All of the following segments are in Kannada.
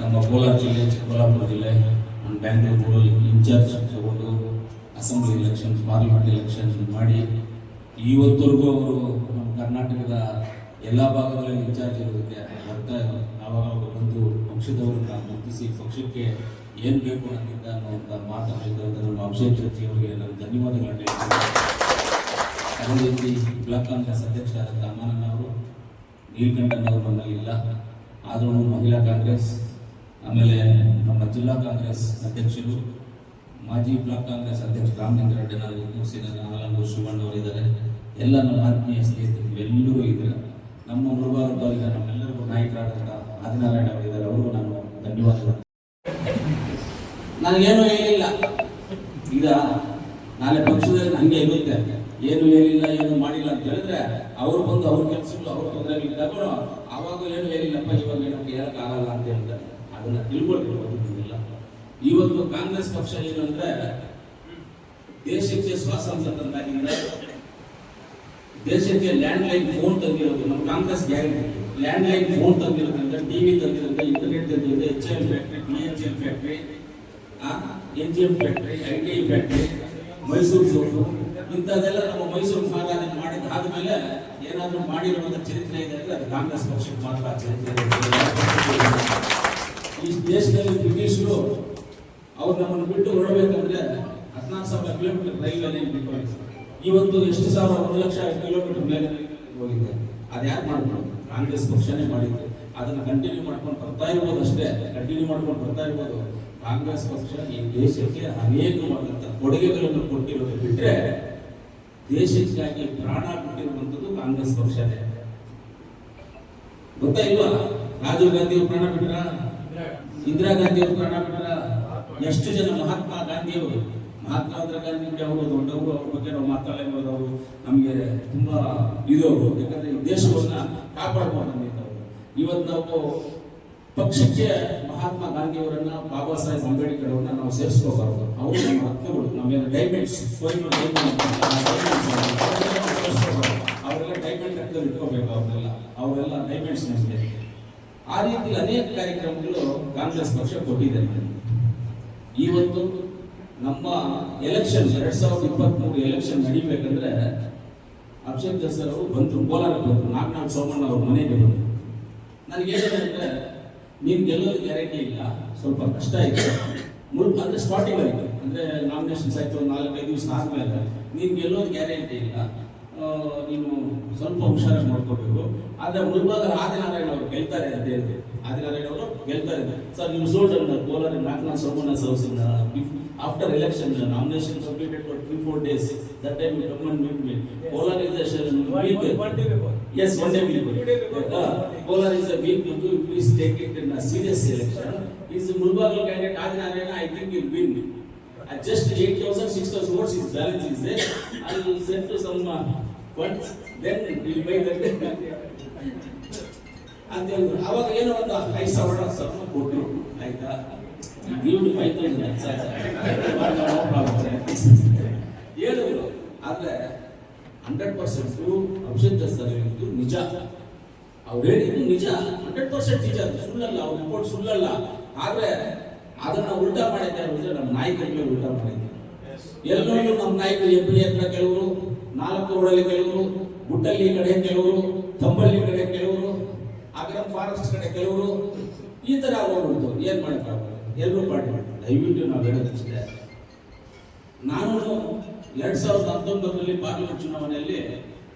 ನಮ್ಮ ಕೋಲಾರ ಜಿಲ್ಲೆ, ಚಿಕ್ಕಬಳ್ಳಾಪುರ ಜಿಲ್ಲೆ, ನಮ್ಮ ಬ್ಯಾಂಗ್ಳೂರು ಇನ್ಚಾರ್ಜ್ ತಗೊಂಡು ಅಸೆಂಬ್ಲಿ ಎಲೆಕ್ಷನ್ ಪಾರ್ಲಿಮೆಂಟ್ ಎಲೆಕ್ಷನ್ ಮಾಡಿ ಇವತ್ತವರೆಗೂ ಅವರು ನಮ್ಮ ಕರ್ನಾಟಕದ ಎಲ್ಲ ಭಾಗಗಳಲ್ಲಿ ಇನ್ಚಾರ್ಜ್ ಇರೋದಕ್ಕೆ ಬರ್ತಾ ಆವಾಗ ಬಂದು ಪಕ್ಷದವ್ರನ್ನ ಗುರುತಿಸಿ, ಪಕ್ಷಕ್ಕೆ ಏನು ಬೇಕು ನನ್ನಿಂದ ಅನ್ನುವಂಥ ಮಾತನಾಡಿದಂಥ ನಮ್ಮ ಅಭಿಷೇಕ್ ಶೆಟ್ಟಿ ಅವರಿಗೆ ನಾನು ಧನ್ಯವಾದಗಳನ್ನ ಅದೇ ರೀತಿ ಬ್ಲಾಕ್ ಕಾಂಗ್ರೆಸ್ ಅಧ್ಯಕ್ಷರಾದ ರಾಮಾನಂದ ಅವರು, ನೀಲ್ಕಂಠನ್ ಅವರು ನಮ್ಮಲ್ಲಿ ಇಲ್ಲ. ಆದರೂ ಮಹಿಳಾ ಕಾಂಗ್ರೆಸ್ ಆಮೇಲೆ ನಮ್ಮ ಜಿಲ್ಲಾ ಕಾಂಗ್ರೆಸ್ ಅಧ್ಯಕ್ಷರು, ಮಾಜಿ ಬ್ಲಾಕ್ ಕಾಂಗ್ರೆಸ್ ಅಧ್ಯಕ್ಷ ರಾಮಲಿಂಗ ರೆಡ್ಡಿನವರು ನಾವು ಮುಗಿಸಿದ ನಾಲ್ಕು ಶಿವಣ್ಣ ಅವರು ಇದ್ದಾರೆ. ಎಲ್ಲ ನಮ್ಮ ಆತ್ಮೀಯ ಸ್ನೇಹಿತರು ಎಲ್ಲರೂ ಇದ್ದಾರೆ. ನಮ್ಮ ಮುಳುಬಾರು ತಾಲೂಕಿನ ನಮ್ಮೆಲ್ಲರಿಗೂ ನಾಯಕರಾದಂಥ ಆದಿನಾರಾಯಣ ಅವರಿದ್ದಾರೆ ಅವರಿಗೂ ನಾನು ಧನ್ಯವಾದಗಳು. ನನಗೇನು ಹೇಳಿಲ್ಲ. ಈಗ ನಾಳೆ ಪಕ್ಷದಲ್ಲಿ ಹಂಗೆ ಇರುತ್ತೆ. ಏನು ಹೇಳಿಲ್ಲ, ಏನು ಮಾಡಿಲ್ಲ ಅಂತ ಹೇಳಿದ್ರೆ ಅವ್ರು ಬಂದು ಅವ್ರ ಕೆಲಸಗಳು ಅವ್ರ ತೊಂದರೆಗಳಿದ್ದಾಗ ಅವಾಗ ಏನು ಹೇಳಿಲ್ಲಪ್ಪ, ಇವಾಗ ಏನಕ್ಕೆ ಹೇಳಕ್ಕಾಗಲ್ಲ ಅಂತ ಹೇಳ್ತಾರೆ. ಅದನ್ನ ತಿಳ್ಕೊಳ್ತಿರ್ಬೋದಿಲ್ಲ ಇವತ್ತು ಕಾಂಗ್ರೆಸ್ ಪಕ್ಷ ಏನು ಅಂದ್ರೆ ದೇಶಕ್ಕೆ ಸ್ವಾತಂತ್ರ್ಯ ತಂದಾಗಿಂದ ದೇಶಕ್ಕೆ ಲ್ಯಾಂಡ್ ಲೈನ್ ಫೋನ್ ತಂದಿರೋದು ನಮ್ಮ Congress guarantee land line phone ತಂದಿರೋದ್ರಿಂದ TV ತಂದಿರೋದ್ರಿಂದ internet ತಂದಿರೋದು H L factory B H L factory N G M factory, I T I factory, Mysuru soap, ಇಂಥದ್ದೆಲ್ಲ ನಮ್ಮ ಮೈಸೂರು ಮಹಾರಾಜ ಮಾಡಿದ ಆದ್ಮೇಲೆ ಏನಾದರೂ ಮಾಡಿರುವಂಥ ಚರಿತ್ರೆ ಇದೆ ಅಂದ್ರೆ ಅದು ಕಾಂಗ್ರೆಸ್ ಪಕ್ಷಕ್ಕೆ ಮಾತ್ರ ಚರಿತ್ರೆ. ಈ ದೇಶದಲ್ಲಿ ಬ್ರಿಟಿಷರು ಅವ್ರು ನಮ್ಮನ್ನು ಬಿಟ್ಟು ಹೊರಡಬೇಕಂದ್ರೆ ಹದಿನಾಲ್ಕು ಸಾವಿರ ಕಿಲೋಮೀಟರ್ ರೈಲಲ್ಲಿ. ಇವತ್ತು ಎಷ್ಟು ಸಾವಿರ? ಒಂದು ಲಕ್ಷ ಕಿಲೋಮೀಟರ್ ಮೇಲೆ ಹೋಗಿದೆ. ಅದು ಯಾರು ಮಾಡಿದ್ರು ಕಾಂಗ್ರೆಸ್ ಪಕ್ಷನೇ ಮಾಡಿದ್ದು. ಅದನ್ನು ಕಂಟಿನ್ಯೂ ಮಾಡ್ಕೊಂಡು ಬರ್ತಾ ಇರ್ಬೋದು ಅಷ್ಟೇ. ಕಂಟಿನ್ಯೂ ಮಾಡ್ಕೊಂಡು ಬರ್ತಾ ಇರ್ಬೋದು. ಕಾಂಗ್ರೆಸ್ ಪಕ್ಷ ಈ ದೇಶಕ್ಕೆ ಅನೇಕವಾದಂಥ ಕೊಡುಗೆಗಳನ್ನು ಕೊಟ್ಟಿರೋದು ಬಿಟ್ಟರೆ ದೇಶಕ್ಕಾಗಿ ಪ್ರಾಣ ಕೊಟ್ಟಿರುವಂಥದ್ದು ಕಾಂಗ್ರೆಸ್ ಪಕ್ಷನೇ. ಗೊತ್ತಾ ಇಲ್ವಾ? ರಾಜೀವ್ ಗಾಂಧಿ ಪ್ರಾಣ ಬಿಟ್ರ ಇಂದಿರಾ ಗಾಂಧಿ ಅವರು ಪ್ರಾಣ ಬಿಟ್ರ ಎಷ್ಟು ಜನ ಮಹಾತ್ಮ ಗಾಂಧಿ ಅವರು ಮಹಾತ್ಮ ಗಾಂಧಿ ಬಿಡಿ ಅವರು ದೊಡ್ಡವರು, ಅವ್ರ ಬಗ್ಗೆ ನಾವು ಮಾತಾಡಬಹುದು ಅವರು ನಮಗೆ ತುಂಬ ಇದು ಅವರು. ಯಾಕಂದ್ರೆ ದೇಶವನ್ನ ಕಾಪಾಡ್ಕೊಂಡು ಬಂದಿದ್ದವರು ಇವತ್ತು ನಾವು ಪಕ್ಷಕ್ಕೆ ಮಹಾತ್ಮ ಗಾಂಧಿಯವರನ್ನು ಬಾಬಾ ಸಾಹೇಬ್ ಅಂಬೇಡ್ಕರ್ ಅವರನ್ನ ನಾವು ಸೇರಿಸ್ಕೋಬಾರ್ದು. ಅವರು ನಮ್ಮ ಹಕ್ಕುಗಳು ನಮ್ಮೇಲೆ ಡೈಮಂಡ್ಸ್ ಅವರೆಲ್ಲ ಡೈಮಂಡ್ ಹಕ್ಕಲ್ಲಿ ಇಟ್ಕೋಬೇಕು ಅವ್ರನ್ನೆಲ್ಲ. ಅವರೆಲ್ಲ ಡೈಮಂಡ್ಸ್ ನಮಗೆ. ಆ ರೀತಿ ಅನೇಕ ಕಾರ್ಯಕ್ರಮಗಳು ಕಾಂಗ್ರೆಸ್ ಪಕ್ಷ ಕೊಟ್ಟಿದ್ದಾರೆ ನಮಗೆ. ಇವತ್ತು ನಮ್ಮ ಎಲೆಕ್ಷನ್ ಎರಡ್ ಸಾವಿರದ ಇಪ್ಪತ್ಮೂರು ಎಲೆಕ್ಷನ್ ನಡಿಬೇಕಂದ್ರೆ ಅಭಿಷೇಕ್ ದಸರ್ ಅವರು ಬಂತು ಕೋಲಾರಕ್ಕೆ ಬಂತು ನಾಲ್ಕು ಸೋಮಣ್ಣ ಅವ್ರ ಮನೆಗೆ ಬಂದರು. ನನಗೆ ಹೇಳಿದ್ರೆ ನೀನು ಗೆಲ್ಲೋದು ಗ್ಯಾರಂಟಿ ಇಲ್ಲ, ಸ್ವಲ್ಪ ಕಷ್ಟ ಇದೆ. ಮುಳ್ ಅಂದರೆ ಸ್ಟಾರ್ಟಿಂಗ್ ಆಯಿತು ಅಂದ್ರೆ ನಾಮಿನೇಷನ್ಸ್ ಆಯಿತು ಒಂದು ನಾಲ್ಕೈದು ದಿವಸ ಆದಮೇಲೆ ನೀನು ಗೆಲ್ಲೋದು ಗ್ಯಾರಂಟಿ ಇಲ್ಲ. ನೀನು ಸ್ವಲ್ಪ ಹುಷಾರಾಗಿ ನೋಡ್ಕೋಬೇಕು. ಆದ್ರೆ ಮುಳುಬಾಗ ಆದಿನಾರಾಯಣ ಅವರು ಗೆಲ್ತಾರೆ ಅಂತ ಅದೇ ಆದಿನಾರಾಯಣ ಅವರು ಗೆಲ್ತಾರೆ. ಸರ್ ನೀವು ಸೋಲ್ಡ್ ಕೋಲಾರ ನಾಲ್ಕನ Somanna ಸೌಸಿನ after election nomination completed for three four days that time government meet me polarisation meet is one day meet is a meet ಮತ್ತು serious election is Mulbagal candidate Adinarayana I think you'll win at just eight thousand six thousand votes is balance is ಅಲ್ಲಿ set some funds, then we will buy that. ಅಂತ ಹೇಳಿದ್ರು ಅವಾಗ ಏನೋ ಒಂದು ಐದು ಸಾವಿರ ಸಾವಿರ ಕೊಟ್ಟರು ಆಯ್ತಾ? ಗಿವ್ಡ್ ಫೈವ್ ತೌಸಂಡ್ ಹೇಳಿದ್ರು ಆದರೆ ಹಂಡ್ರೆಡ್ ಪರ್ಸೆಂಟ್ ಅಭಿಷೇಕ್ ದಸ್ಸರ್ ಹೇಳಿದ್ದು ನಿಜ. ಅವ್ರು ಹೇಳಿದ್ದು ನಿಜ. ಹಂಡ್ರೆಡ್ ಪರ್ಸೆಂಟ್ ನಿಜ ಅದು ಸುಳ್ಳಲ್ಲ ಅವ್ರ ರಿಪೋರ್ಟ್ ಸುಳ್ಳಲ್ಲ. ಆದರೆ ಅದನ್ನ ಉಲ್ಟಾ ಮಾಡಿದ್ದಾರೆ ಅಂದ್ರೆ ನಮ್ಮ ನಾಯಕರ ಮೇಲೆ ಉಲ್ಟಾ ಮಾಡಿದ್ದಾರೆ. ಎಲ್ಲರೂ ನಮ್ಮ ನಾಯಕರು ಎಬ್ಬಿ ಹತ್ರ ಕೆಲವರು ನಾಲ್ಕು ರೋಡಲ್ಲಿ ಕೆಲವರು, ಗುಡ್ಡಲ್ಲಿ ಕಡೆ ಕೆಲವರು ತಂಬಳ್ಳಿ ಕಡೆ ಕೆಲವರು, ಅಗ್ರಂ ಫಾರೆಸ್ಟ್ ಕಡೆ ಕೆಲವರು, ಈ ತರ ಹೋಗ್ಬಿಡ್ತು ಏನು ಮಾಡ್ತಾರೆ? ಎಲ್ಲರೂ ಪಾರ್ಟಿ ದಯವಿಟ್ಟು ನಾವು ಹೇಳೋದಷ್ಟೇ. ನಾನು ಎರಡು ಸಾವಿರದ ಹತ್ತೊಂಬತ್ತರಲ್ಲಿ ಪಾರ್ಲಿಮೆಂಟ್ ಚುನಾವಣೆಯಲ್ಲಿ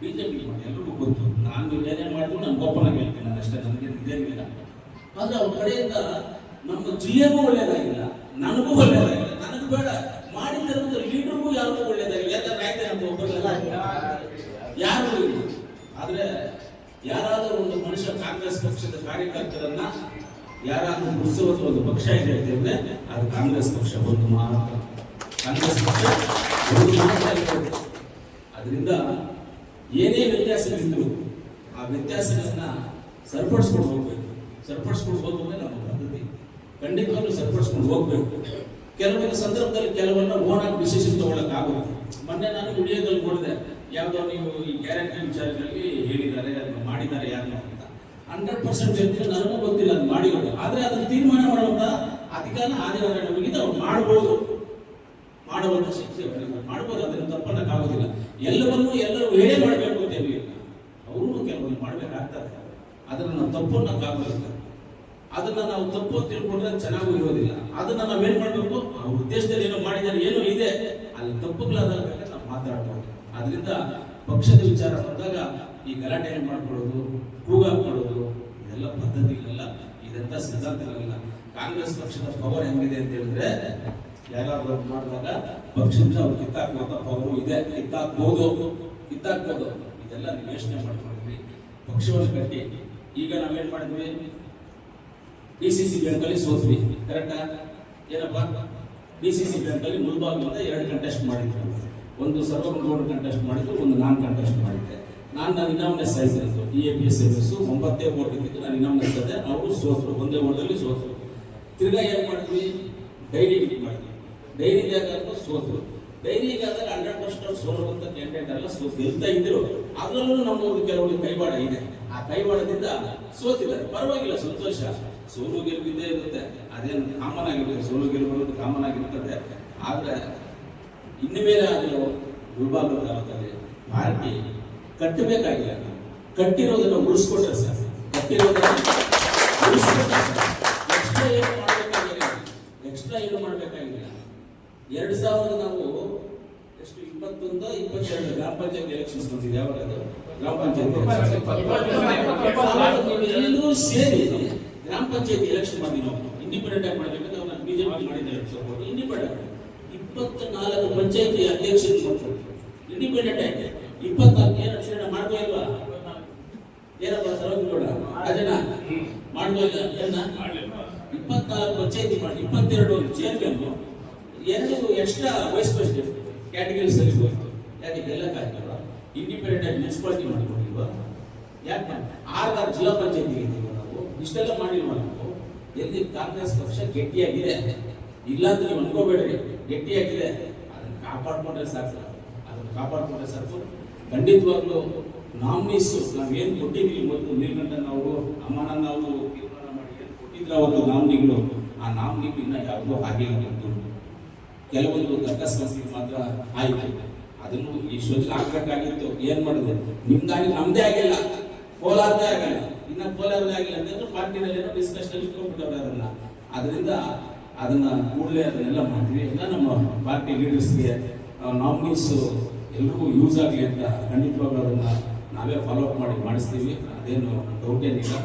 ಬಿಜೆಪಿ ಮಾಡಿ ಎಲ್ಲರಿಗೂ ಗೊತ್ತು. ನಾನು ಏನೇ ಮಾಡಿದ್ರು ನಾನು ಗೋಪನಾಗಿ ಹೇಳ್ತೀನಿ ನಾನು ಅಷ್ಟೇ, ನನಗೆ ಇದೇನಿಲ್ಲ ಆದ್ರೆ ಅವ್ರ ಕಡೆಯಿಂದ ನಮ್ಮ ಜಿಲ್ಲೆಗೂ ಒಳ್ಳೆಯದಾಗಿಲ್ಲ ನನಗೂ ಒಳ್ಳೆಯದಾಗಿಲ್ಲ ನನಗೂ ಬೇಡ. ಮಾಡಿದ್ದ ಲೀಡರ್ಗೂ ಯಾರಿಗೂ ಒಳ್ಳೇದಾಗಿಲ್ಲ ಯಾಕಂದ್ರೆ ಆಯ್ತು ನಮ್ಮ ಒಬ್ಬರಲ್ಲ ಯಾರು ಇಲ್ಲ. ಆದರೆ ಯಾರಾದರೂ ಒಂದು ಮನುಷ್ಯ ಕಾಂಗ್ರೆಸ್ ಪಕ್ಷದ ಕಾರ್ಯಕರ್ತರನ್ನ ಯಾರಾದರೂ ಮುಗಿಸುವಂತ ಒಂದು ಪಕ್ಷ ಇದೆ ಅಂತಂದ್ರೆ ಅದು ಕಾಂಗ್ರೆಸ್ ಪಕ್ಷ ಒಂದು ಮಾತ್ರ. ಕಾಂಗ್ರೆಸ್ ಪಕ್ಷ ಅದರಿಂದ ಏನೇ ವ್ಯತ್ಯಾಸಗಳಿದ್ರು ಆ ವ್ಯತ್ಯಾಸಗಳನ್ನ ಸರಿಪಡಿಸ್ಕೊಂಡು ಹೋಗ್ಬೇಕು. ಸರಿಪಡಿಸ್ಕೊಂಡು ಹೋಗೋದೇ ನಮ್ಮ ಪದ್ಧತಿ ಖಂಡಿತವಾಗ್ಲೂ ಸರಿಪಡಿಸ್ಕೊಂಡು ಹೋಗ್ಬೇಕು. ಕೆಲವೊಂದು ಸಂದರ್ಭದಲ್ಲಿ ಕೆಲವನ್ನ ಓನಾಗಿ ಡಿಸಿಷನ್ ತಗೊಳಕ್ಕಾಗುತ್ತೆ ಮೊನ್ನೆ ನಾನು ವಿಡಿಯೋದಲ್ಲಿ ನೋಡಿದೆ, ಯಾವುದೋ ನೀವು ಈ ಗ್ಯಾರಂಟಿ ವಿಚಾರದಲ್ಲಿ ಹೇಳಿದ್ದಾರೆ ಅದನ್ನ ಮಾಡಿದ್ದಾರೆ ಯಾರು ಅಂತ. ಹಂಡ್ರೆಡ್ ಪರ್ಸೆಂಟ್ ಹೇಳ್ತೀನಿ ನನಗೂ ಗೊತ್ತಿಲ್ಲ ಅದು ಮಾಡಿರೋದು. ಆದರೆ ಅದನ್ನು ತೀರ್ಮಾನ ಮಾಡುವಂತ ಅಧಿಕಾರ ಆದಿನಾರಾಯಣನಿಗೆ ಅವ್ರು ಮಾಡ್ಬೋದು. ಮಾಡುವಂತ ಶಕ್ತಿ ಮಾಡ್ಬೋದು ಅದನ್ನು ತಪ್ಪನ್ನಕ್ಕಾಗೋದಿಲ್ಲ. ಎಲ್ಲವನ್ನೂ ಎಲ್ಲರೂ ಹೇಳೇ ಮಾಡಬೇಕು ಅಂತ ಹೇಳಿಲ್ಲ ಅವರು ಕೆಲವೊಂದು ಮಾಡಬೇಕಾಗ್ತದೆ ಅದನ್ನು ನಾವು ತಪ್ಪು ಅನ್ನಕ್ಕಾಗೋದಿಲ್ಲ ಅದನ್ನ ನಾವು ತಪ್ಪು ತಿಳ್ಕೊಂಡ್ರೆ ಚೆನ್ನಾಗೂ ಇರೋದಿಲ್ಲ. ಅದನ್ನ ನಾವೇನ್ ಮಾಡಬೇಕು? ಉದ್ದೇಶದಲ್ಲಿ ಏನೋ ಮಾಡಿದ್ದಾರೆ, ಏನೋ ಇದೆ. ಅಲ್ಲಿ ತಪ್ಪುಗಳಾದಾಗ ನಾವು ಮಾತಾಡ್ಬೋದು. ಅದರಿಂದ ಪಕ್ಷದ ವಿಚಾರ ಬಂದಾಗ ಈ ಗಲಾಟೆ ಮಾಡ್ಕೊಳ್ಳೋದು? ಕೂಗಾಕೊಳ್ಳೋದು ಇದೆಲ್ಲ ಪದ್ಧತಿಗಳೆಲ್ಲ. ಇದಂತ ಸಿದ್ಧಾಂತಗಳಲ್ಲ. ಕಾಂಗ್ರೆಸ್ ಪಕ್ಷದ ಪವರ್ ಹೆಂಗಿದೆ ಅಂತ ಹೇಳಿದ್ರೆ, ಯಾರಾದ್ರೂ ಮಾಡಿದಾಗ ಪಕ್ಷದಿಂದ ಅವ್ರು ಕಿತ್ತಾಕುವಂತ ಪವರ್ ಇದೆ. ಕಿತ್ತಾಕ್ಬೋದು. ಕಿತ್ತಾಕ್ಬೋದು. ಇದೆಲ್ಲ ನೀವು ಯೋಚನೆ ಮಾಡ್ಕೊಂಡಿದ್ವಿ ಪಕ್ಷವನ್ನು ಕಟ್ಟಿ. ಈಗ ನಾವೇನ್ ಮಾಡಿದ್ವಿ? ಡಿ ಸಿ ಸಿ ಬ್ಯಾಂಕಲ್ಲಿ ಸೋತ್ವಿ. ಕರೆಕ್ಟಾ ಏನಪ್ಪ? ಡಿ ಸಿ ಸಿ ಬ್ಯಾಂಕಲ್ಲಿ ಮುಲ್ಬಾಗಿಲಿಂದ ಎರಡು ಕಂಟೆಸ್ಟ್ ಮಾಡಿದ್ರು. ಒಂದು ಸರ್ವಗೌಡ ಕಂಟೆಸ್ಟ್ ಮಾಡಿದ್ರು ಒಂದು ನಾನ್ ಕಂಟೆಸ್ಟ್ ಮಾಡಿದ್ದೆ. ನಾನು ನಾನು ಇನಾಮ್ನೆಸ್ ಆಯ್ತು D A P S S ಒಂಬತ್ತೇ ಇದ್ದಿದ್ದು ನಾನು ಇನಾಮ್ನೆಸ್ ಅವರು ಸೋತರು, ಒಂದೇ ಓಟದಲ್ಲಿ ಸೋತರು. ತಿರ್ಗಾ ಏನು ಮಾಡಿದ್ವಿ? ಡೈರಿ ಮಾಡಿದ್ವಿ. ಡೈರಿಗಾಗ ಸೋತರು. ಡೈರಿಗಾದಾಗ ಹಂಡ್ರೆಡ್ ಪರ್ಸೆಂಟ್ ಸೋಲುವಂತ ಕ್ಯಾಂಡಿಡೇಟ್ ಎಲ್ಲ ಸೋ ಗೆಲ್ತಾ ಇದ್ರು, ಅದರಲ್ಲೂ ನಮ್ಮವ್ರಿಗೆ ಕೆಲವರು ಕೈವಾಡ ಇದೆ. ಆ ಕೈವಾಡದಿಂದ ಸೋತಿದ್ದಾರೆ. ಪರವಾಗಿಲ್ಲ, ಸಂತೋಷ. ಸೋಲು ಗೆಲುವಿದ್ದೇ ಇರುತ್ತೆ. ಅದೇನು ಕಾಮನ್ ಆಗಿರುತ್ತೆ ಸೋಲು ಗೆಲುವು ಕಾಮನ್ ಆಗಿರ್ತದೆ ಆದ್ರೆ ಇನ್ನು ಮೇಲೆ ಅದು ಗುಲ್ಬರ್ಗ ತಾಲೂಕಲ್ಲಿ ಪಾರ್ಟಿ ಕಟ್ಟಬೇಕಾಗಿಲ್ಲ ಕಟ್ಟಿರೋದನ್ನ ಉಳಿಸ್ಕೊಟ್ರೆ ಸರ್ ಕಟ್ಟಿರೋದನ್ನ ಉಳಿಸ್ಕೊಟ್ರೆ ಎಕ್ಸ್ಟ್ರಾ ಏನು ಮಾಡಬೇಕಾಗಿಲ್ಲ ಎಕ್ಸ್ಟ್ರಾ ಏನು ಮಾಡಬೇಕಾಗಿಲ್ಲ ಎರಡು ಸಾವಿರದ ನಾವು ಎಷ್ಟು ಇಪ್ಪತ್ತೊಂದು ಇಪ್ಪತ್ತೆರಡು ಗ್ರಾಮ ಪಂಚಾಯತ್ ಎಲೆಕ್ಷನ್ಸ್ ಬಂದಿದೆ ಯಾವಾಗ ಗ್ರಾಮ ಪಂಚಾಯತ್ ಎಲ್ಲರೂ ಸೇರಿ ಗ್ರಾಮ ಪಂಚಾಯತ್ ಎಲೆಕ್ಷನ್ ಮಾಡಿ ನಾವು ಇಂಡಿಪೆಂಡೆಂಟ್ ಆಗಿ ಮಾಡಬೇಕಂದ್ರೆ ನಾವು ಬಿಜೆಪಿ ಮಾಡಿದ್ದಾರೆ. ಸಪೋರ್ಟ್ ಇಂಡಿಪೆಂಡೆಂಟ್ ಇಪ್ಪತ್ನಾಲ್ಕು ಪಂಚಾಯತಿ ಅಧ್ಯಕ್ಷರು ಸಪೋರ್ಟ್ ಇಂಡಿಪೆಂಡೆಂಟ್ ಆಗಿ ಇಪ್ಪತ್ನಾಲ್ಕು ಏನು ಅಕ್ಷರ ಮಾಡ್ಕೋ ಇಲ್ವಾ? ಏನಪ್ಪ ಸರ್ವಗೌಡ ಅದನ್ನ ಮಾಡ್ಕೋ ಇಲ್ಲ ಏನ? ಇಪ್ಪತ್ನಾಲ್ಕು ಪಂಚಾಯತಿ ಮಾಡಿ, ಇಪ್ಪತ್ತೆರಡು ಚೇರ್ಮನ್ ಎರಡು ಎಕ್ಸ್ಟ್ರಾ ವೈಸ್ ಪ್ರೆಸಿಡೆಂಟ್ ಕ್ಯಾಟಗರಿ ಅಲ್ಲಿ ಹೋಯ್ತು ಯಾಕೆ ಗೆಲ್ಲಕ್ಕಾಗಲ್ಲ ಇಂಡಿಪೆಂಡೆಂಟ್ ಆಗಿ ಮುನ್ಸಿಪಾಲಿಟಿ ಮಾಡ್ಕೊಂಡಿಲ್ವಾ? ಯಾಕೆ ಆರ್ ಆರು ಜಿಲ್ಲಾ ಪಂಚಾಯತಿ ನಾವು. ಇಷ್ಟೆಲ್ಲ ಮಾಡಿಲ್ವಾ ನಾವು ಎಲ್ಲಿ ಕಾಂಗ್ರೆಸ್ ಪಕ್ಷ ಗಟ್ಟಿಯಾಗಿದೆ? ಇಲ್ಲ ಅಂತ ನೀವು ಅನ್ಕೋಬೇಡ್ರಿ. ಗಟ್ಟಿಯಾಗಿದೆ. ಅದನ್ನ ಕಾಪಾಡ್ಕೊಂಡ್ರೆ ಸಾಕು. ಅದನ್ನ ಕಾಪಾಡ್ಕೊಂಡ್ರೆ ಸಾಕು. ಖಂಡಿತವಾಗ್ಲೂ ನಾಮಿನೀಸ್ ನಾವೇನು ಕೊಟ್ಟಿದ್ವಿ ಮೊದಲು ನೀಲಕಂಠನ್ ಅವರು ಅಮ್ಮನನ್ನ ಅವರು ತೀರ್ಮಾನ ಮಾಡಿ ಏನು ಕೊಟ್ಟಿದ್ರೆ ಅವರು ನಾಮಿನಿಗಳು ಆ ನಾಮಿನಿಗಳು ಇನ್ನ ಯಾವುದೋ ಹಾಗೆ ಆಗಿತ್ತು ಕೆಲವೊಂದು ದಕ್ಕಸ್ಕಸ್ಗೆ ಮಾತ್ರ ಆಯ್ತು. ಅದನ್ನು ಈ ಶೋಚನೆ ಹಾಕ್ಬೇಕಾಗಿತ್ತು ಏನು ಮಾಡಿದೆ? ನಿಮ್ದಾಗಿ ನಮ್ಮದೇ ಆಗಿಲ್ಲ. ಕೋಲಾರದೇ ಆಗಿಲ್ಲ. ಇನ್ನ ಕೋಲಾರನೇ ಆಗಿಲ್ಲ ಅಂತಂದ್ರೆ ಪಾರ್ಟಿನಲ್ಲಿ ಏನೋ ಡಿಸ್ಕಷನ್ ಇಟ್ಕೊಂಡ್ಬಿಟ್ಟವ್ರೆ ಅದನ್ನ ಅದರಿಂದ ಅದನ್ನ ಕೂಡಲೇ ಅದನ್ನೆಲ್ಲ ಮಾಡಿದ್ವಿ ಎಲ್ಲ ನಮ್ಮ ಪಾರ್ಟಿ ಲೀಡರ್ಸ್ಗೆ ನಾಮಿನೀಸ್ ಎಲ್ರಿಗೂ ಯೂಸ್ ಆಗಲಿ ಅಂತ ಖಂಡಿತವಾಗ್ಲೂ ಅದನ್ನ ನಾವೇ ಫಾಲೋ ಅಪ್ ಮಾಡಿ ಮಾಡಿಸ್ತೀವಿ. ಅದೇನು ಡೌಟ್ ಏನಿಲ್ಲ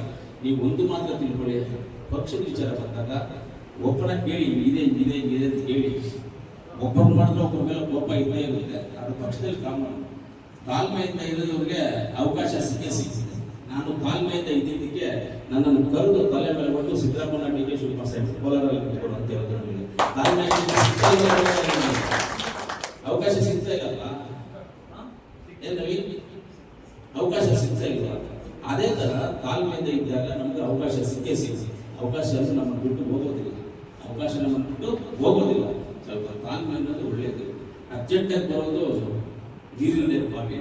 ನೀವು ಒಂದು ಮಾತ್ರ ತಿಳ್ಕೊಳ್ಳಿ. ಪಕ್ಷದ ವಿಚಾರ ಬಂದಾಗ ಒಬ್ಬನ ಕೇಳಿ, ಇದೆ ಇದೆ ಇದೆ ಅಂತ ಕೇಳಿ ಒಬ್ಬರು ಮಾಡಿದ್ರೆ ಒಬ್ಬರ ಮೇಲೆ ಕೋಪ ಇದ್ದೇ ಇರುತ್ತೆ. ಅದು ಪಕ್ಷದಲ್ಲಿ ಕಾಮನ್. ತಾಳ್ಮೆಯಿಂದ ಇರೋದವ್ರಿಗೆ ಅವಕಾಶ ಸಿಕ್ಕೇ ಸಿಗ್ತದೆ ನಾನು ಕಾಲ್ಮೆಯಿಂದ ಇದ್ದಿದ್ದಕ್ಕೆ ನನ್ನನ್ನು ಕರೆದು ತಲೆ ಮೇಲೆ ಬಂದು ಸಿದ್ದರಾಮಯ್ಯ ಡಿ ಕೆ ಶಿವಕುಮಾರ್ ಸಾಹೇಬ್ ಕೋಲಾರಲ್ಲಿ ಕೂತ್ಕೊಂಡು ಅಂತ ಹೇಳಿದ್ರು ನನಗೆ. ಅವಕಾಶ ಸಿಗ್ತಾ ಇಲ್ಲಲ್ಲ? ಅವಕಾಶ ಸಿಗ್ತಾ ಇಲ್ಲ. ಅದೇ ತರ ತಾಳ್ಮೆಯಿಂದ ಇದ್ದಾಗ ನಮ್ಗೆ ಅವಕಾಶ ಸಿಕ್ಕೇ ಸಿಗ್ತದೆ ಅವಕಾಶ ನಮ್ಮನ್ನು ಬಿಟ್ಟು ಹೋಗೋದಿಲ್ಲ. ಅವಕಾಶ ನಮ್ಮನ್ನು ಬಿಟ್ಟು ಹೋಗೋದಿಲ್ಲ. ಸ್ವಲ್ಪ ತಾಳ್ಮೆ ಅನ್ನೋದು ಒಳ್ಳೆಯದು ಅರ್ಜೆಂಟಾಗಿ ಬರೋದು ನೀರಿನ ಬಾವಿ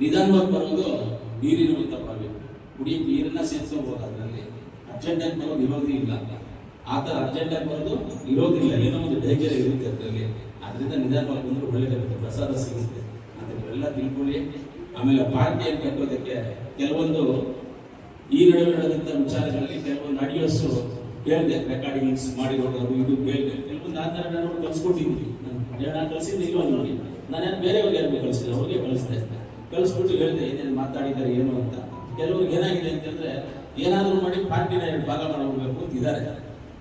ನಿಧಾನವಾಗಿ ಬರೋದು ನೀರಿನ ಬಾವಿ ಕುಡಿಯಕ್ಕೆ ನೀರನ್ನ ಸೇರಿಸಬಹುದು ಅದರಲ್ಲಿ ಅರ್ಜೆಂಟಾಗಿ ಬರೋದು ಇರೋದೇ ಇಲ್ಲ ಆ ಥರ ಅರ್ಜೆಂಟಾಗಿ ಬರೋದು ಇರೋದಿಲ್ಲ. ಏನೋ ಒಂದು ಡೇಂಜರ್ ಇರುತ್ತೆ ಅದರಲ್ಲಿ. ಅದರಿಂದ ನಿಧಾನವಾಗಿ ಬಂದ್ರೆ ಒಳ್ಳೆಯದಾಗುತ್ತೆ ಪ್ರಸಾದ ಸಿಗುತ್ತೆ. ಅಂತ ನೀವೆಲ್ಲ ತಿಳ್ಕೊಳ್ಳಿ. ಆಮೇಲೆ ಪಾರ್ಟಿಯನ್ನು ಕಟ್ಟೋದಕ್ಕೆ ಕೆಲವೊಂದು ಈ ನಡುವೆ ನಡೆದಂತ ವಿಚಾರಗಳಲ್ಲಿ ಕೆಲವೊಂದು ಆಡಿಯೋಸ್ ಕೇಳಿದೆ ರೆಕಾರ್ಡಿಂಗ್ಸ್ ಮಾಡಿರೋದು ಇದು ಕೇಳಿದೆ ಕೆಲವೊಂದು ಆ ಥರ ನಾನು ಕಳ್ಸ್ಕೊಟ್ಟಿದ್ದೀನಿ ನಾನು ನಾನು ಕಳಿಸಿದ್ದು ಇಲ್ವಾ ನೋಡಿ ನಾನು ಬೇರೆ ಬೇರೆಯವ್ರಿಗೆ ಯಾರಿಗೂ ಕಳಿಸಿದೆ ಅವ್ರಿಗೆ ಕಳಿಸಿದೆ ಕಳಿಸ್ಬಿಟ್ಟು ಹೇಳಿದೆ, ಏನೇನು ಮಾತಾಡಿದ್ದಾರೆ, ಏನು ಅಂತ. ಕೆಲವ್ರಿಗೆ ಏನಾಗಿದೆ ಅಂತಂದ್ರೆ ಏನಾದರೂ ಮಾಡಿ ಪಾರ್ಟಿನ ಎರಡು ಭಾಗ ಮಾಡ್ಬಿಡ್ಬೇಕು ಅಂತ ಇದ್ದಾರೆ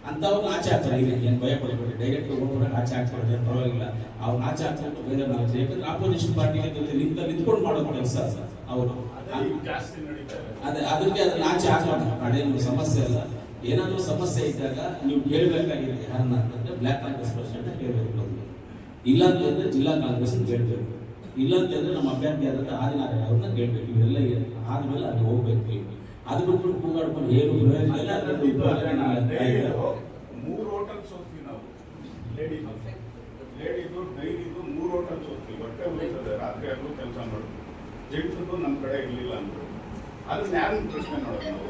ಅಂಥವ್ರು ಆಚೆ ಹಾಕ್ತಾರೆ. ಈಗ ಏನು ಭಯ ಪಡಬೇಡಿ ಡೈರೆಕ್ಟ್ ಹೋಗ್ಬಿಟ್ಟು ಆಚೆ ಹಾಕ್ತಾರೆ ಪರವಾಗಿಲ್ಲ. ಅವ್ರು ಆಚೆ ಹಾಕ್ಬಿಟ್ಟು ಬೇರೆ ನಾವು ಯಾಕಂದ್ರೆ ಆಪೋಸಿಷನ್ ಪಾರ್ಟಿಗೆ ಜೊತೆ ನಿಂತ ನಿಂತ್ಕೊಂಡು ಮಾಡೋದು ಕೆಲಸ. ಅವರು ಅದೇ ಅದಕ್ಕೆ ಅದನ್ನ ಆಚೆ ಹಾಕೋಣ ಅದೇನು ಸಮಸ್ಯೆ ಅಲ್ಲ ಏನಾದರೂ ಸಮಸ್ಯೆ ಇದ್ದಾಗ ನೀವು ಕೇಳಬೇಕಾಗಿದೆ ಯಾರನ್ನ ಅಂತಂದ್ರೆ ಬ್ಲ್ಯಾಕ್ ಕಾಂಗ್ರೆಸ್ ಪ್ರೆಸಿಡೆಂಟ್ ಕೇಳಬೇಕು. ಅಂತ ಇಲ್ಲ ಅಂತಂದ್ರೆ ಜಿಲ್ಲಾ ಕಾಂಗ್ರೆಸ್ ಕೇಳಬೇಕು ಇಲ್ಲ ಅಂತಂದ್ರೆ ನಮ್ಮ ಅಭ್ಯರ್ಥಿ ಆದಂತ ಆದಿನಾರಾಯಣ ಅವ್ರನ್ನ ಕೇಳಬೇಕು ಇವೆಲ್ಲ ಏನ್- ಆದ್ಮೇಲೆ ಅಲ್ಲಿ ಹೋಗ್ಬೇಕು ಅದು ಬಿಟ್ಬಿಟ್ಟು ಕೂಗಾಡ್ಕೊಂಡು ಏನು ಪ್ರಯೋಜನ ಇಲ್ಲ. ಮೂರು ಹೋಟೆಲ್ ಸೋತ್ವಿ ನಾವು ಲೇಡಿ ಲೇಡಿದು ಡೈರಿದು ಮೂರು ಹೋಟೆಲ್ ಸೋತ್ವಿ ಹೊಟ್ಟೆ ಉಳಿತದೆ ರಾತ್ರಿ ಆಗಲೂ ಕೆಲಸ ಮಾಡೋದು ಜೆಂಟ್ಸದು ನಮ್ಮ ಕಡೆ ಇರಲಿಲ್ಲ ಅಂದ್ರು ಅದನ್ನ ಯಾರನ್ನ ಪ್ರಶ್ನೆ ಮಾಡೋದು ನಾವು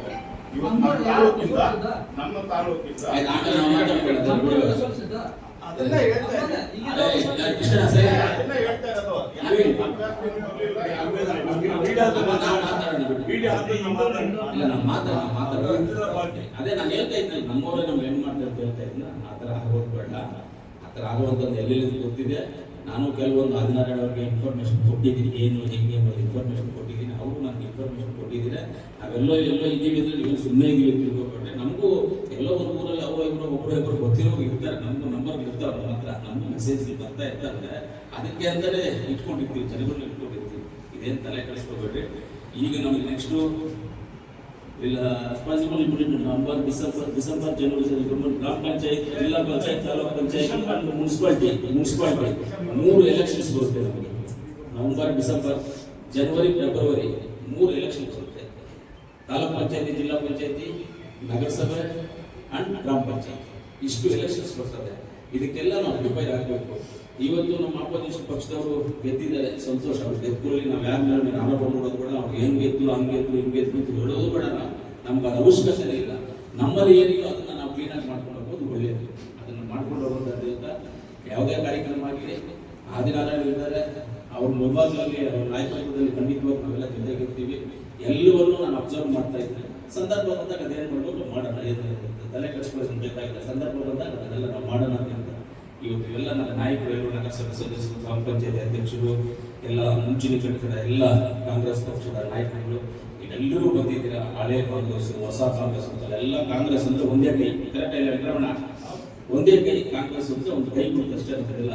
ಇವತ್ತು ನಮ್ಮ ತಾಲೂಕಿಂದ ನಮ್ಮ ತಾಲೂಕಿಂದ. ಅದನ್ನ ಹೇಳ್ತಾ ಇಲ್ಲ, ನಾನು ನಾವು. ಮಾತಾಡ ಮಾತಾಡೋಣ ಅದೇ ನಾನು ಹೇಳ್ತಾ ಇದ್ದೆ ನಮ್ಮವರೇ ನಮ್ಗೆ ಹೆಣ್ಣು ಮಾಡ್ತಾರೆ ಅಂತ ಹೇಳ್ತಾ ಇದ್ನ ಆ ಥರ ಆಗೋದು ಬೇಡ ಆ ಥರ ಆಗುವಂಥದ್ದು ಎಲ್ಲೆಲ್ಲಿ ಗೊತ್ತಿದೆ? ನಾನು ಕೆಲವೊಂದು ಹದಿನಾರು ಅವ್ರಿಗೆ ಇನ್ಫಾರ್ಮೇಷನ್ ಕೊಟ್ಟಿದ್ದೀನಿ. ಏನು ಹೆಂಗೆ ಅನ್ನೋದು ಇನ್ಫಾರ್ಮೇಷನ್ ಕೊಟ್ಟಿದ್ದೀನಿ. ಅವರು ನನಗೆ ಇನ್ಫಾರ್ಮೇಷನ್ ಕೊಟ್ಟಿದ್ದೀನಿ ನಾವೆಲ್ಲೋ ಎಲ್ಲೋ ಇದ್ದೀವಿ ಅಂದ್ರೆ ನೀವು ಸುಮ್ಮನೆ ಇದ್ದೀವಿ ಅಂತ ತಿಳ್ಕೊಬೇಡ್ರಿ ನಮಗೂ ಎಲ್ಲೋ ಒಂದು ಊರಲ್ಲಿ ಅವರು ಇಬ್ಬರು ಒಬ್ಬರು ಇಬ್ಬರು ಗೊತ್ತಿರೋ ಇರ್ತಾರೆ. ನಮ್ಮ ನಂಬರ್ ಇರ್ತಾವೆ ನಮ್ಮ ಹತ್ರ ನಮ್ಮ ಮೆಸೇಜ್ ಬರ್ತಾ ಇರ್ತಾರೆ ಅದಕ್ಕೆ ಅಂತಲೇ ಇಟ್ಕೊಂಡಿರ್ತೀವಿ ಜನಗಳನ್ನ ಇಟ್ಕೊಂಡಿರ್ತೀವಿ. ಇದೇನ್ ತಲೆ ಕಳಿಸ್ಕೊಬೇಡ್ರಿ ಈಗ ನಮಗೆ ನೆಕ್ಸ್ಟು ಇಲ್ಲ responsible implement November December December, ಜನವರಿ ಗ್ರಾಮ ಪಂಚಾಯತ್, ಜಿಲ್ಲಾ ಪಂಚಾಯತ್, ತಾಲೂಕು ಪಂಚಾಯತ್ ಮುನ್ಸಿಪಾಲ್ಟಿ ಮುನ್ಸಿಪಾಲ್ಟಿ ಮೂರು ಎಲೆಕ್ಷನ್ಸ್ ಬರುತ್ತೆ ನಮಗೆ. ನವಂಬರ್, ಡಿಸೆಂಬರ್, ಜನವರಿ, ಫೆಬ್ರವರಿ ಮೂರು ಎಲೆಕ್ಷನ್ಸ್ ಬರುತ್ತೆ. ತಾಲೂಕು ಪಂಚಾಯತಿ, ಜಿಲ್ಲಾ ಪಂಚಾಯತಿ, ನಗರಸಭೆ ಅಂಡ್ ಗ್ರಾಮ ಪಂಚಾಯತ್. ಇಷ್ಟು ಎಲೆಕ್ಷನ್ಸ್ ಬರ್ತದೆ. ಇದಕ್ಕೆಲ್ಲ ನಾವು ಪ್ರಿಪೇರ್ ಆಗಬೇಕು. ಇವತ್ತು ನಮ್ಮ ಅಪೋಸಿಷನ್ ಪಕ್ಷದವರು ಗೆದ್ದಿದ್ದಾರೆ. ಸಂತೋಷ. ಅವ್ರು ಗೆದ್ಕೊಳ್ಳಿ ನಾವು ಯಾರು ಮೇಲೆ ಆರೋಪ ಮಾಡೋದು ಬೇಡ. ಅವ್ರು ಹೆಂಗೆ ಗೆದ್ದು ಹಂಗೆ ಗೆದ್ದು ಹಿಂಗೆ ಗೆದ್ದು ಅಂತ ಹೇಳೋದು ಬೇಡ ನಮ್ಗೆ ಅದು ಅವಶ್ಯಕತೆ ಇಲ್ಲ. ನಮ್ಮಲ್ಲಿ ಏನಿಲ್ಲ ಅದನ್ನು ನಾವು ಕ್ಲೀನಾಗಿ ಮಾಡ್ಕೊಂಡು ಹೋಗೋದು ಒಳ್ಳೆಯದು ಅದನ್ನು ಮಾಡ್ಕೊಂಡು ಹೋಗೋದ್ರಿಂದ ಯಾವುದೇ ಕಾರ್ಯಕ್ರಮ ಆಗಲಿ, ಆದಿನಾರಾಯಣ ಇದ್ದಾರೆ. ಅವ್ರ ಮೊಬೈಲ್ನಲ್ಲಿ ಅವ್ರ ನಾಯಕತ್ವದಲ್ಲಿ ಖಂಡಿತವಾಗಿ ನಾವೆಲ್ಲ ಜೊತೆಗಿರ್ತೀವಿ ಎಲ್ಲವನ್ನೂ ನಾನು ಅಬ್ಸರ್ವ್ ಮಾಡ್ತಾ ಇದ್ದೆ ಸಂದರ್ಭ ಬಂದಾಗ ಅದೇನು ಮಾಡ್ಬೇಕು ಮಾಡೋಣ. ಏನು ತಲೆ ಕಳಿಸ್ಕೊಳ್ಳೋದು ಬೇಕಾಗಿಲ್ಲ. ಸಂದರ್ಭ ಬಂದಾಗ ಅದನ್ನೆಲ್ಲ ನಾವು ಮಾಡೋಣ ಅಂತ. ಇವತ್ತು ಎಲ್ಲ ನನ್ನ ನಾಯಕರು ಎಲ್ಲರೂ ನಗರಸಭೆ ಸದಸ್ಯರು, ಗ್ರಾಮ ಪಂಚಾಯತಿ ಅಧ್ಯಕ್ಷರು, ಎಲ್ಲ ಮುಂಚಿನ ಘಟಕದ ಎಲ್ಲ ಕಾಂಗ್ರೆಸ್ ಪಕ್ಷದ ನಾಯಕರುಗಳು ಎಲ್ಲರೂ ಬಂದಿದ್ದೀರಾ? ಹಳೆ ಕಾಂಗ್ರೆಸ್, ಹೊಸ ಕಾಂಗ್ರೆಸ್ ಅಂತ ಎಲ್ಲ ಕಾಂಗ್ರೆಸ್ ಅಂದ್ರೆ ಒಂದೇ ಕೈ. ಕರೆಕ್ಟ್ ಇಲ್ಲ ರಮಣ ಒಂದೇ ಕೈ ಕಾಂಗ್ರೆಸ್ ಅಂತ ಒಂದು ಕೈ ಅಷ್ಟೇ ಅಂತಾರಲ್ಲ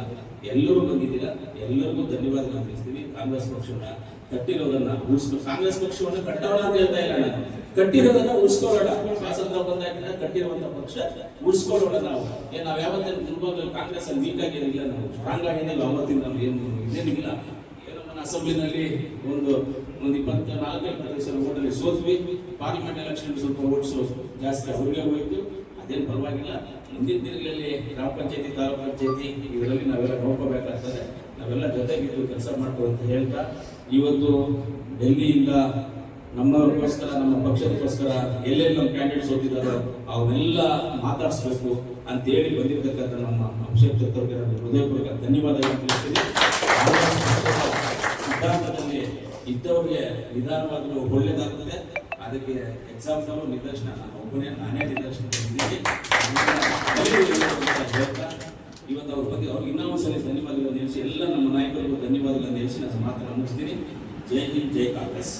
ಎಲ್ಲರೂ ಬಂದಿದ್ದೀರಾ? ಎಲ್ಲರಿಗೂ ಧನ್ಯವಾದಗಳು ತಿಳಿಸ್ತೀವಿ ಕಾಂಗ್ರೆಸ್ ಪಕ್ಷವನ್ನ ಕಟ್ಟಿರೋದನ್ನ ಉಳಿಸ್ಕೊಂಡು ಕಾಂಗ್ರೆಸ್ ಪಕ್ಷವನ್ನ ಕಟ್ಟೋಣ ಅಂತ ಹೇಳ್ತಾ ಇಲ್ಲ ನಾನು. ಕಟ್ಟಿರೋದನ್ನ ಉಳಿಸ್ಕೊಳ್ಳೋಣ. ಸ್ವಾತಂತ್ರ್ಯ ಬಂದಾಗಿಂದ ಕಟ್ಟಿರುವಂತ ಪಕ್ಷ ಉಳಿಸ್ಕೊಳ್ಳೋಣ ನಾವು. ಏ, ನಾವ್ ಯಾವತ್ತೇನು ದುರ್ಬಲ ಕಾಂಗ್ರೆಸ್ ಅಲ್ಲಿ ವೀಕ್ ಆಗಿರಲಿಲ್ಲ, ನಾವು ಸ್ಟ್ರಾಂಗ್ ಆಗಿರಲಿಲ್ಲ, ಅವತ್ತಿಂದ ನಾವು ಏನು ಇದೇನಿಲ್ಲ ಏನೋ ನನ್ನ ಅಸೆಂಬ್ಲಿನಲ್ಲಿ ಒಂದು ಒಂದು ಇಪ್ಪತ್ತ ನಾಲ್ಕೈದು ಪ್ರದೇಶ ಓಟಲ್ಲಿ ಸೋತ್ವಿ. ಪಾರ್ಲಿಮೆಂಟ್ ಎಲೆಕ್ಷನ್ ಸ್ವಲ್ಪ ಓಟ್ಸ್ ಜಾಸ್ತಿ ಅವ್ರಿಗೆ ಹೋಯ್ತು. ಅದೇನು ಪರವಾಗಿಲ್ಲ. ಮುಂದಿನ ದಿನಗಳಲ್ಲಿ ಗ್ರಾಮ ಪಂಚಾಯತಿ, ತಾಲೂಕು ಪಂಚಾಯತಿ, ಇದರಲ್ಲಿ ನಾವೆಲ್ಲ ನೋಡ್ಕೋಬೇಕಾಗ್ತದೆ. ನಾವೆಲ್ಲ ಜೊತೆಗಿದ್ದು ಕೆಲಸ ಮಾಡ್ಕೋ ಅಂತ ಹೇಳ್ತಾ, ಇವತ್ತು ಡೆಲ್ಲಿಯಿಂದ ನಮ್ಮವ್ರಿಗೋಸ್ಕರ, ನಮ್ಮ ಪಕ್ಷದಕ್ಕೋಸ್ಕರ ಎಲ್ಲೆಲ್ಲಿ ನಮ್ಮ ಕ್ಯಾಂಡಿಡೇಟ್ಸ್ ಓದಿದಾರೋ ಅವನ್ನೆಲ್ಲ ಮಾತಾಡಿಸ್ಬೇಕು ಅಂತ ಹೇಳಿ ಬಂದಿರತಕ್ಕಂಥ ನಮ್ಮ ಅಭಿಷೇಕ್ ಚತುರ್ಗರ ಹೃದಯಪೂರ್ವಕ ಧನ್ಯವಾದಗಳನ್ನು ತಿಳಿಸ್ತೀನಿ ಸಿದ್ಧಾಂತದಲ್ಲಿ ಇದ್ದವರಿಗೆ ನಿಧಾನವಾಗಲು ಒಳ್ಳೇದಾಗ್ತದೆ. ಅದಕ್ಕೆ ಎಕ್ಸಾಂಪಲ್ ನಿದರ್ಶನ ನಾನು ಒಬ್ಬನೇ ನಾನೇ ನಿದರ್ಶನ. ಇವತ್ತು ಅವ್ರ ಬಗ್ಗೆ ಅವ್ರಿಗೆ ಇನ್ನೊಂದು ಸಲ ಧನ್ಯವಾದಗಳನ್ನು ತಿಳಿಸಿ ಎಲ್ಲ ನಮ್ಮ ನಾಯಕರಿಗೂ ಧನ್ಯವಾದಗಳನ್ನು ತಿಳಿಸಿ ನಾನು ಮಾತನ್ನು ಮುಗಿಸ್ತೀನಿ ಜೈ ಹಿಂದ್, ಜೈ ಕಾಂಗ್ರೆಸ್.